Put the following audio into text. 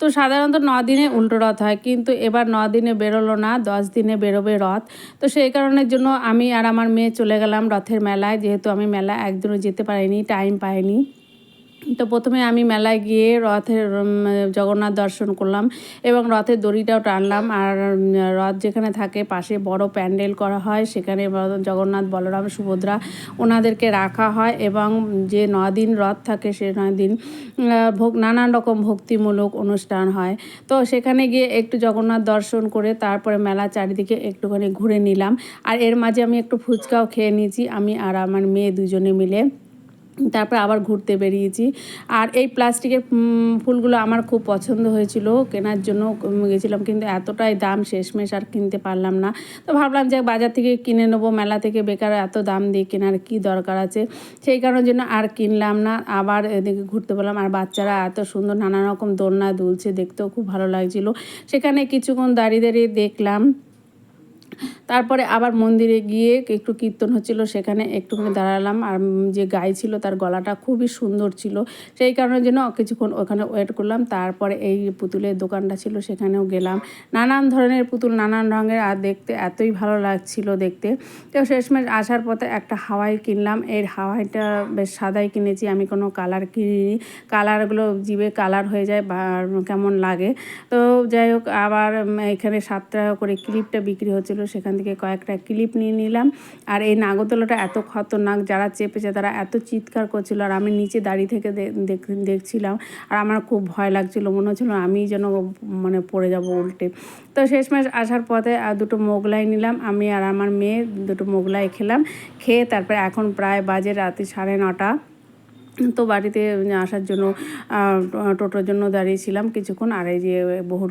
তো সাধারণত ন দিনে উল্টো রথ হয়, কিন্তু এবার ন দিনে বেরোলো না, দশ দিনে বেরোবে রথ। তো সেই কারণের জন্য আমি আর আমার মেয়ে চলে গেলাম রথের মেলায়, যেহেতু আমি মেলা একদিনও যেতে পারিনি টাইম পাইনি। তো প্রথমে আমি মেলায় গিয়ে রথের জগন্নাথ দর্শন করলাম এবং রথের দড়িটাও টানলাম। আর রথ যেখানে থাকে পাশে বড় প্যান্ডেল করা হয়, সেখানে জগন্নাথ বলরাম, সুভদ্রা ওনাদেরকে রাখা হয় এবং যে দিন রথ থাকে সে দিন ভোগ, নানান রকম ভক্তিমূলক অনুষ্ঠান হয়। তো সেখানে গিয়ে একটু জগন্নাথ দর্শন করে তারপরে মেলা চারিদিকে একটুখানি ঘুরে নিলাম। আর এর মাঝে আমি একটু ফুচকাও খেয়ে নিয়েছি। আমি আর আমার মেয়ে দুজনে মিলে। তারপর আবার ঘুরতে বেরিয়েছি। আর এই প্লাস্টিকের ফুলগুলো আমার খুব পছন্দ হয়েছিল, কেনার জন্য গেছিলাম, কিন্তু এতটাই দাম শেষমেশ আর কিনতে পারলাম না। তো ভাবলাম যে বাজার থেকে কিনে নেব, মেলা থেকে বেকার এত দাম দিয়ে কেনার কি দরকার আছে? সেই কারণের জন্য আর কিনলাম না। আবার এদিকে ঘুরতে পেলাম আর বাচ্চারা এত সুন্দর নানা রকম দোলনা দুলছে, দেখতেও খুব ভালো লাগছিল। সেখানে কিছুক্ষণ দাঁড়িয়ে দাঁড়িয়ে দেখলাম তারপরে আবার মন্দিরে গিয়ে একটু কীর্তন হচ্ছিল, সেখানে একটুখানি দাঁড়ালাম। আর যে গাই ছিল তার গলাটা খুবই সুন্দর ছিল। সেই কারণের জন্য কিছুক্ষণ ওখানে ওয়েট করলাম। তারপরে এই পুতুলের দোকানটা ছিল, সেখানেও গেলাম। নানান ধরনের পুতুল, নানান রঙের। আর দেখতে এতই ভালো লাগছিল দেখতে। তো শেষমেশ আসার পথে একটা হাওয়াই কিনলাম। এর হাওয়াইটা বেশ সাদাই কিনেছি। আমি কোনো কালার কিনিনি। কালারগুলো জিভে কালার হয়ে যায় বা কেমন লাগে। তো যাই হোক, আবার এখানে সাত টাকা করে ক্লিপটা বিক্রি হচ্ছিল। সেখান থেকে কয়েকটা ক্লিপ নিয়ে নিলাম। আর এই নাগরদোলাটা এত খতরনাক, যারা চেপেছে তারা এত চিৎকার করছিল আর আমি নিচে দাঁড়িয়ে থেকে দেখছিলাম। আর আমার খুব ভয় লাগছিল, মনে হচ্ছিল আমি যেন মানে পড়ে যাব উল্টে। তো শেষ শেষমেশ আসার পথে আর দুটো মোগলাই নিলাম, আমি আর আমার মেয়ে দুটো মোগলাই খেলাম। খেয়ে তারপরে এখন প্রায় বাজে রাতে সাড়ে নটা। তো বাড়িতে আসার জন্য টোটোর জন্য দাঁড়িয়েছিলাম কিছুক্ষণ। আর এই যে বহু